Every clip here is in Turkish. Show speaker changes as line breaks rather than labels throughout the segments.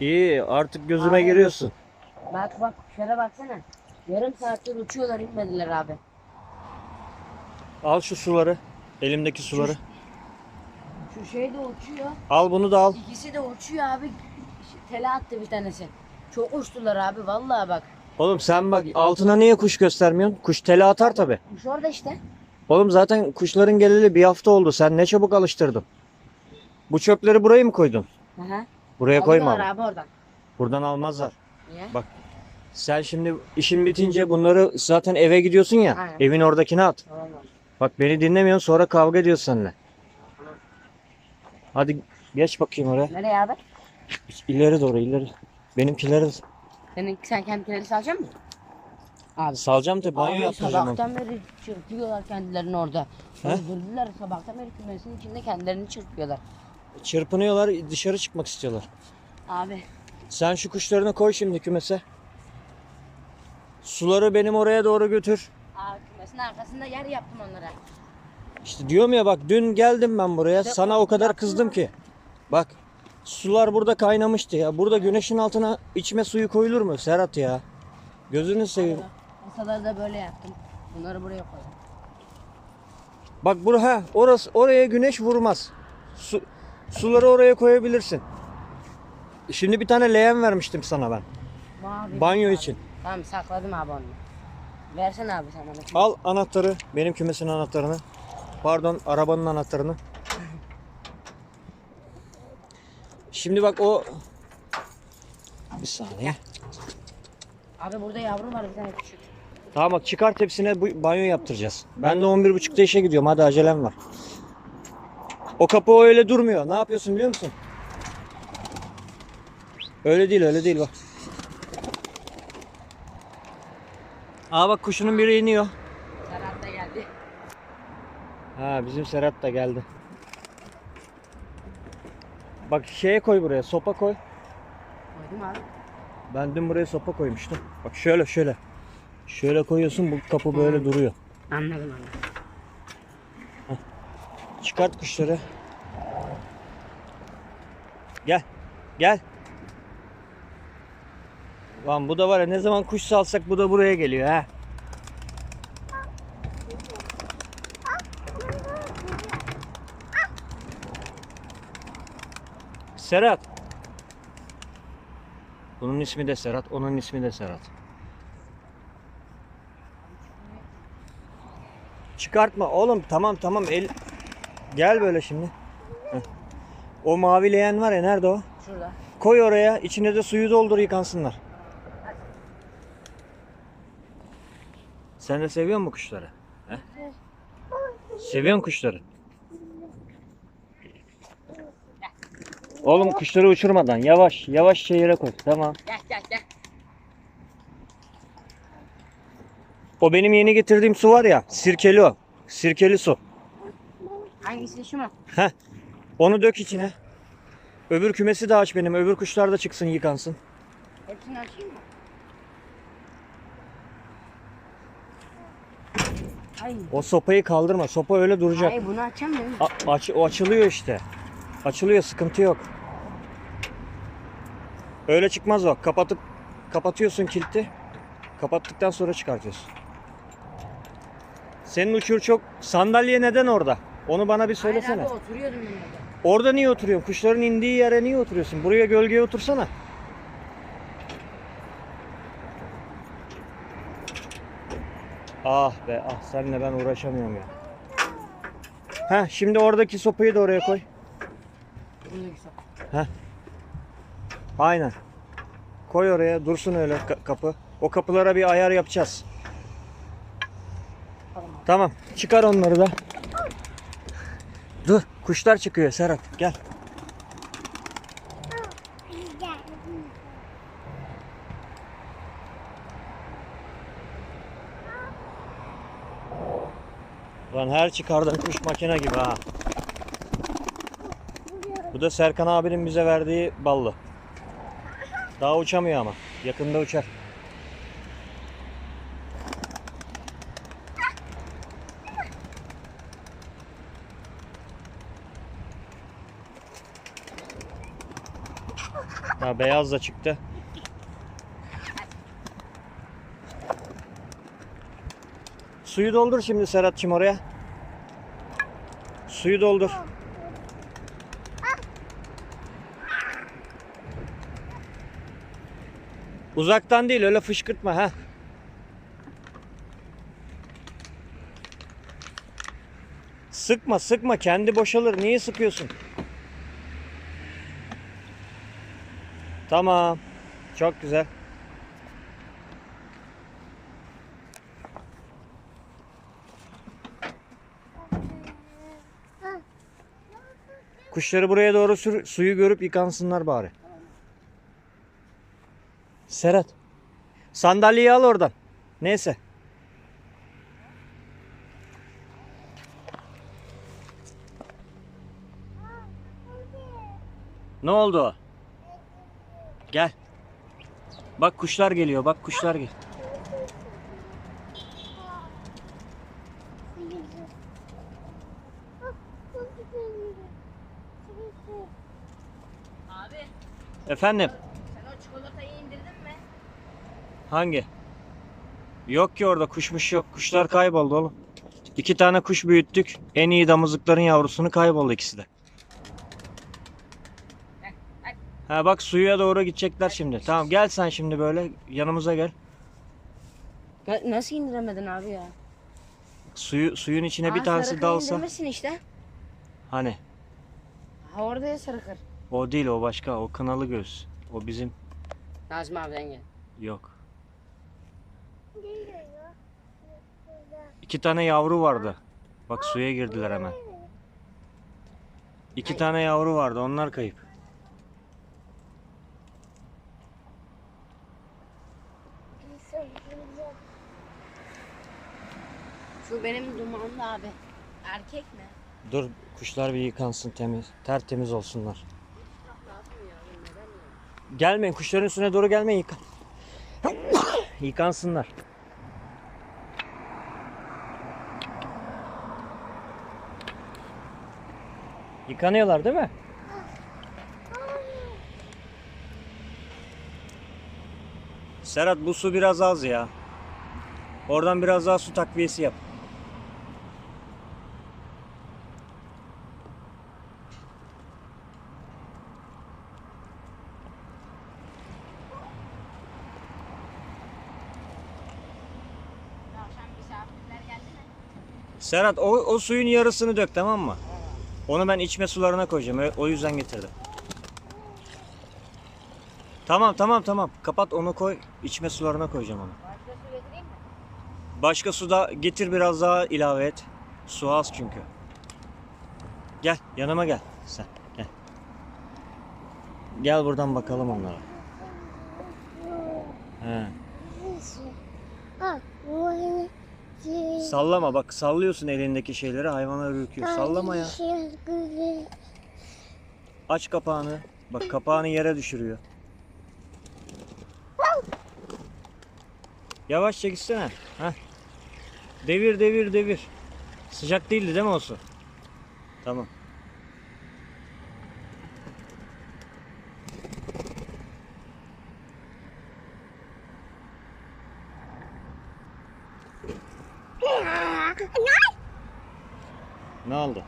İyi artık gözüme
Abi.
giriyorsun.
Bak bak kuşlara baksana. Yarım saattir uçuyorlar inmediler abi.
Al şu suları. Elimdeki suları.
Şu şey de uçuyor.
Al bunu da al.
İkisi de uçuyor abi. Tele attı bir tanesi. Çok uçtular abi vallahi bak.
Oğlum sen bak altına niye kuş göstermiyorsun? Kuş tele atar tabi.
Kuş orada işte.
Oğlum zaten kuşların geleli bir hafta oldu. Sen ne çabuk alıştırdın. Bu çöpleri buraya mı koydun?
Hı hı.
Buraya koyma. Ama.
abi oradan.
Buradan almazlar.
Niye?
Bak sen şimdi işin bitince bunları zaten eve gidiyorsun ya.
Aynen.
Evin oradakine at.
Tamam abi.
Bak beni dinlemiyorsun sonra kavga ediyorsun seninle. Hadi geç bakayım oraya.
Nereye abi?
İleri doğru ileri. Benimkileri
Senin, sen kendileri salacak mısın? Abi.
salacağım tabii banyo
Abi
yaptıracağım. onu.
sabahtan beri çırpıyorlar kendilerini orada.
He?
Öldürdüler sabahtan beri kümesin içinde kendilerini çırpıyorlar.
Çırpınıyorlar dışarı çıkmak istiyorlar.
Abi.
Sen şu kuşlarını koy şimdi kümese. Suları benim oraya doğru götür.
Abi kümesin arkasında yer yaptım onlara.
İşte diyorum ya bak dün geldim ben buraya.
İşte
Sana
o-
kadar kızdım
mı?
ki. Bak sular burada kaynamıştı ya. Burada güneşin altına içme suyu koyulur mu Serhat ya? Gözünü seveyim.
Masaları da böyle yaptım. Bunları buraya koydum.
Bak bura ha orası oraya güneş vurmaz. Su, suları oraya koyabilirsin. Şimdi bir tane leğen vermiştim sana ben.
Mavi.
Banyo
abi.
için.
Tamam sakladım abi onu. Versene abi sen bana.
Al anahtarı, benim kümesin anahtarını. Pardon, arabanın anahtarını. Şimdi bak o... Bir saniye.
Abi burada yavru var bir tane küçük.
Tamam bak çıkart hepsine bu banyo yaptıracağız. Ben de 11.30'da işe gidiyorum. Hadi acelem var. O kapı öyle durmuyor. Ne yapıyorsun biliyor musun? Öyle değil, öyle değil bak. Aa bak kuşunun biri iniyor.
Serhat da geldi.
Ha bizim Serhat da geldi. Bak şeye koy buraya, sopa koy.
Koydum abi.
Ben dün buraya sopa koymuştum. Bak şöyle şöyle. Şöyle koyuyorsun bu kapı böyle duruyor.
Anladım abi.
Çıkart kuşları. Gel. Gel. Lan bu da var ya ne zaman kuş salsak bu da buraya geliyor ha. Serhat. Bunun ismi de Serhat, onun ismi de Serhat. Çıkartma oğlum tamam tamam el Gel böyle şimdi. Heh. O mavi leğen var ya nerede o?
Şurada.
Koy oraya içine de suyu doldur yıkansınlar. Sen de seviyor musun kuşları? He? Seviyor musun kuşları? Oğlum kuşları uçurmadan yavaş yavaş yere koy. Tamam.
Gel gel gel.
O benim yeni getirdiğim su var ya sirkeli o. Sirkeli su.
Hangisi şu mu?
Heh. Onu dök içine. Öbür kümesi de aç benim. Öbür kuşlar da çıksın yıkansın.
Hepsini açayım mı? Ay.
O sopayı kaldırma. Sopa öyle duracak.
Ay bunu açamıyorum.
A- aç, o açılıyor işte. Açılıyor sıkıntı yok. Öyle çıkmaz bak. Kapatıp kapatıyorsun kilidi. Kapattıktan sonra çıkartıyorsun. Senin uçur çok sandalye neden orada? Onu bana bir söylesene.
Hayır abi oturuyordum ben orada.
Orada niye oturuyorsun? Kuşların indiği yere niye oturuyorsun? Buraya gölgeye otursana. Ah be ah seninle ben uğraşamıyorum ya. Heh şimdi oradaki sopayı da oraya koy.
Buradaki sok.
Aynen. Koy oraya dursun öyle ka- kapı. O kapılara bir ayar yapacağız.
Tamam
çıkar onları da. Kuşlar çıkıyor Serhat gel. Lan her çıkardığın kuş makine gibi ha. Bu da Serkan abinin bize verdiği ballı. Daha uçamıyor ama. Yakında uçar. Beyaz da çıktı. Suyu doldur şimdi Serhat'cığım oraya. Suyu doldur. Uzaktan değil öyle fışkırtma ha. Sıkma sıkma kendi boşalır. Niye sıkıyorsun? Tamam. Çok güzel. Kuşları buraya doğru sür, suyu görüp yıkansınlar bari. Serhat. Sandalyeyi al oradan. Neyse. Ne oldu? Gel. Bak kuşlar geliyor. Bak kuşlar gel.
Abi
Efendim.
sen o çikolatayı indirdin mi?
Hangi? Yok ki orada kuşmuş yok. Kuşlar kayboldu oğlum. İki tane kuş büyüttük. En iyi damızlıkların yavrusunu kayboldu ikisi de. Ha bak suya doğru gidecekler şimdi. Tamam gel sen şimdi böyle yanımıza gel.
Ya nasıl indiremedin abi ya?
Suyu suyun içine bir
Aa,
tanesi
sarı kır
dalsa.
indirmişsin işte.
Hani
Ha orada ya sarı kır.
o değil o başka. O kınalı göz. O bizim
Nazmi abiden gel.
yok. İki tane yavru vardı. Bak suya girdiler hemen. İki tane yavru vardı. Onlar kayıp.
Benim dumanlı abi. Erkek mi?
Dur kuşlar bir yıkansın temiz. Tertemiz olsunlar. Gelmeyin kuşların üstüne doğru gelmeyin yıkan. Yıkansınlar. Yıkanıyorlar değil mi? Serhat bu su biraz az ya. Oradan biraz daha su takviyesi yap. Serhat o, o suyun yarısını dök tamam mı? Onu ben içme sularına koyacağım. O yüzden getirdim. Tamam tamam tamam. Kapat onu koy. İçme sularına koyacağım onu.
Başka su getireyim mi?
Başka suda getir biraz daha ilave et. Su az çünkü. Gel yanıma gel sen. Gel. Gel buradan bakalım onlara. He. Sallama bak sallıyorsun elindeki şeyleri hayvanlar ürküyor. Sallama ya. Aç kapağını. Bak kapağını yere düşürüyor. Yavaşça gitsene. Heh. Devir devir devir. Sıcak değildi değil mi o su? Tamam. Ne oldu?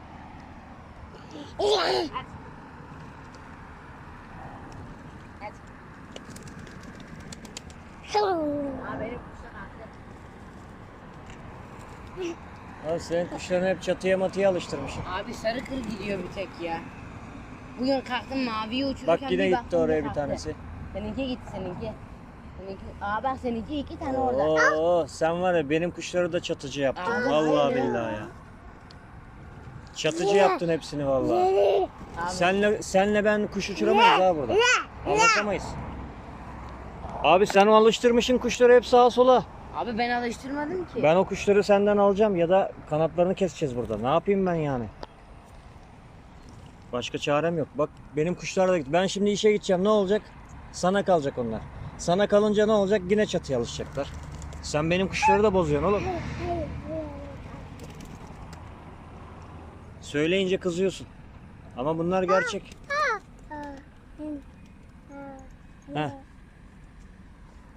Abi senin kuşlarını hep çatıya matıya alıştırmışsın.
Abi sarı kır gidiyor bir tek ya. Bugün kalktım maviyi uçururken
Bak yine gitti
baktım
oraya bir
kalktı.
tanesi.
Seninki gitti seninki. Aa bak seninki iki tane orada.
Oo, sen var ya benim kuşları da çatıcı yaptın.
Abi,
vallahi
aynen.
billahi ya. Çatıcı yaptın hepsini vallahi.
Abi,
Senle senle ben kuş uçuramayız ha burada. Anlaşamayız. Abi sen alıştırmışsın kuşları hep sağa sola.
abi ben alıştırmadım ki.
Ben o kuşları senden alacağım ya da kanatlarını keseceğiz burada. Ne yapayım ben yani? Başka çarem yok. Bak benim kuşlar da gitti. Ben şimdi işe gideceğim. Ne olacak? Sana kalacak onlar. Sana kalınca ne olacak? Yine çatıya alışacaklar. Sen benim kuşları da bozuyorsun oğlum. Söyleyince kızıyorsun. Ama bunlar gerçek.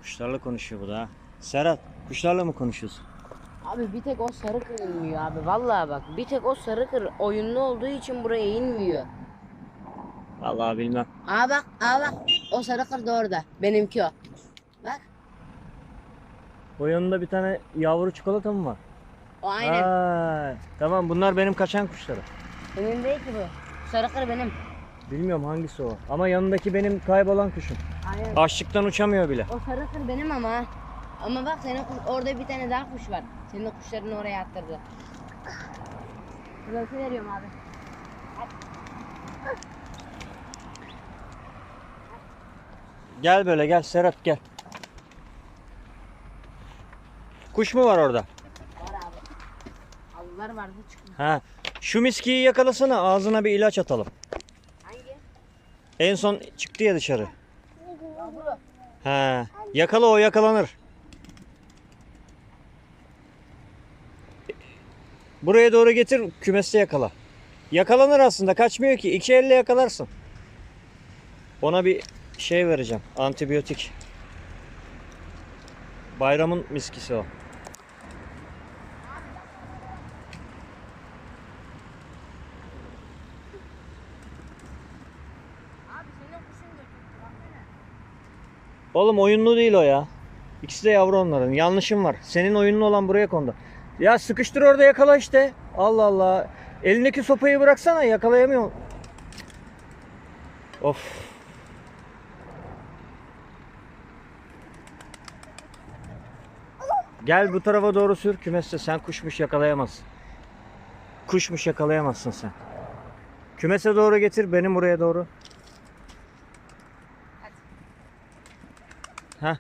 Kuşlarla konuşuyor bu da ha. Serhat kuşlarla mı konuşuyorsun?
Abi bir tek o sarı kır inmiyor abi. Vallahi bak bir tek o sarı kır oyunlu olduğu için buraya inmiyor.
Vallahi bilmem.
Aa bak, aa bak. O sarı kır da orada. Benimki o. Bak.
O yanında bir tane yavru çikolata mı var?
O aynen.
Aa, tamam bunlar benim kaçan kuşlarım.
Benim değil ki bu. Sarı kır benim.
Bilmiyorum hangisi o. Ama yanındaki benim kaybolan kuşum.
Aynen.
Açlıktan uçamıyor bile.
O sarı kır benim ama. Ama bak senin kuş, orada bir tane daha kuş var. Senin o kuşlarını oraya attırdı. Burası veriyorum abi.
Gel böyle gel Serhat gel. Kuş mu var orada?
Var abi. Avlular vardı çıkmış.
Ha. Şu miskiyi yakalasana ağzına bir ilaç atalım.
Hangi?
En son çıktı ya dışarı.
Yavru.
Ha. Yakala o yakalanır. Buraya doğru getir kümeste yakala. Yakalanır aslında kaçmıyor ki. İki elle yakalarsın. Ona bir şey vereceğim. Antibiyotik. Bayramın miskisi o. Oğlum oyunlu değil o ya. İkisi de yavru onların. Yanlışım var. Senin oyunlu olan buraya kondu. Ya sıkıştır orada yakala işte. Allah Allah. Elindeki sopayı bıraksana yakalayamıyorum. Of. Gel bu tarafa doğru sür kümeste. Sen kuşmuş yakalayamazsın. Kuşmuş yakalayamazsın sen. Kümese doğru getir benim buraya doğru. Heh.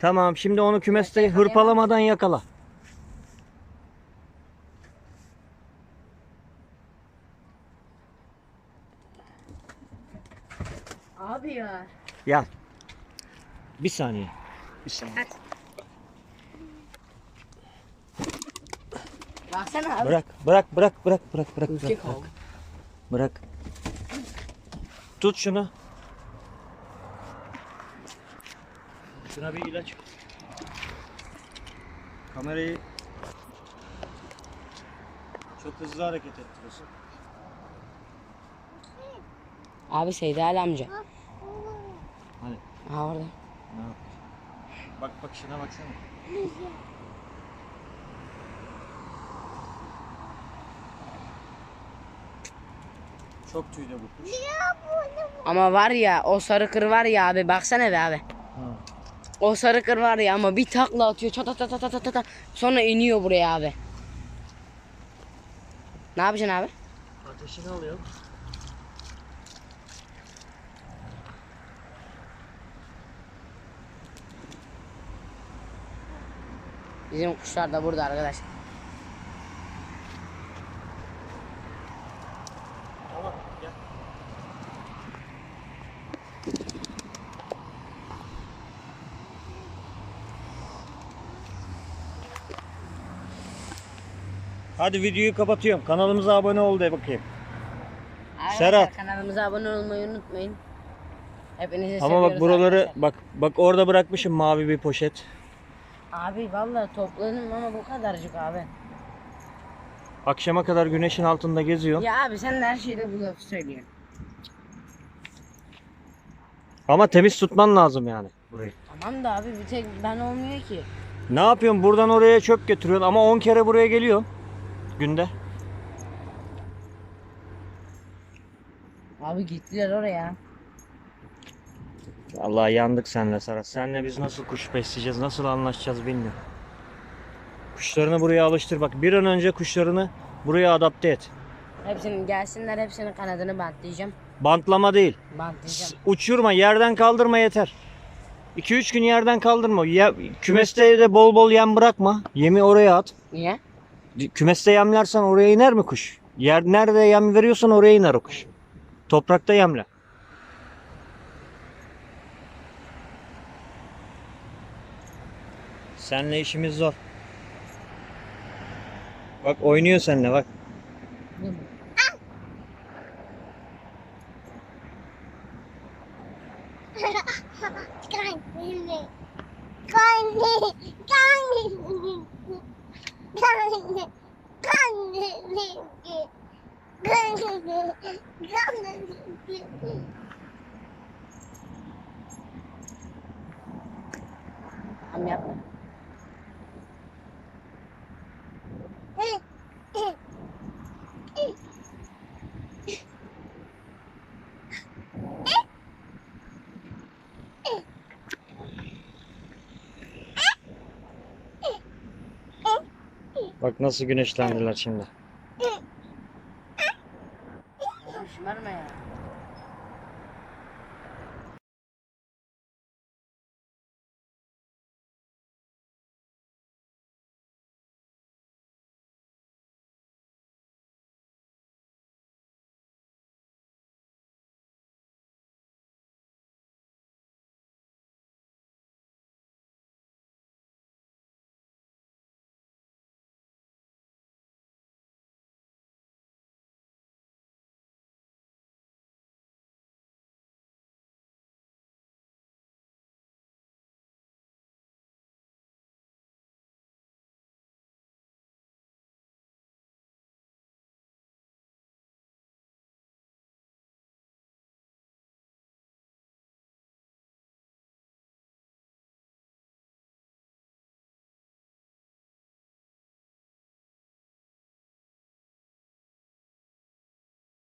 Tamam şimdi onu kümeste hırpalamadan yakala.
Abi ya.
Gel. Bir saniye. Bir saniye.
Baksana abi.
Bırak, bırak, bırak, bırak, bırak, bırak, bırak, bırak. Bırak. Tut şunu. Şuna bir ilaç. Kamerayı çok hızlı hareket ettiriyorsun.
Abi Seydi Ali amca.
Hani
Ha orada.
ne yap? Bak bak şuna baksana. Çok tüylü bu kuş.
Ama var ya o sarı kır var ya abi baksana be abi.
Ha.
O sarı kır var ya ama bir takla atıyor çata çata çata çata sonra iniyor buraya abi. Ne yapacaksın abi?
Ateşini alıyor.
Bizim kuşlar da burada arkadaşlar.
Hadi videoyu kapatıyorum. Kanalımıza abone ol de bakayım.
Arkadaşlar,
Serhat.
Kanalımıza abone olmayı unutmayın. Hepinizi
Ama
seviyoruz
bak buraları
arkadaşlar.
bak bak orada bırakmışım mavi bir poşet.
Abi vallahi topladım ama bu kadarcık abi.
Akşama kadar güneşin altında geziyorsun.
Ya abi sen de her şeyde bu lafı söylüyorsun.
Ama temiz tutman lazım yani burayı.
Tamam da abi bir tek ben olmuyor ki.
Ne yapıyorsun? Buradan oraya çöp götürüyorsun ama 10 kere buraya geliyorsun günde.
Abi gittiler oraya.
Vallahi yandık senle Sara. Senle biz nasıl kuş besleyeceğiz, nasıl anlaşacağız bilmiyorum. Kuşlarını buraya alıştır. Bak bir an önce kuşlarını buraya adapte et.
Hepsinin gelsinler hepsinin kanadını bantlayacağım.
Bantlama değil.
Bantlayacağım.
Uçurma, yerden kaldırma yeter. 2-3 gün yerden kaldırma. Ya, kümeste de bol bol yem bırakma. Yemi oraya at.
Niye?
Kümeste yemlersen oraya iner mi kuş? Yer nerede yem veriyorsan oraya iner o kuş. Toprakta yemle. Senle işimiz zor. Bak oynuyor seninle bak.
Çıkarın benimle. Tamam yapma.
Bak nasıl güneşlendiler şimdi. Şımarma ya.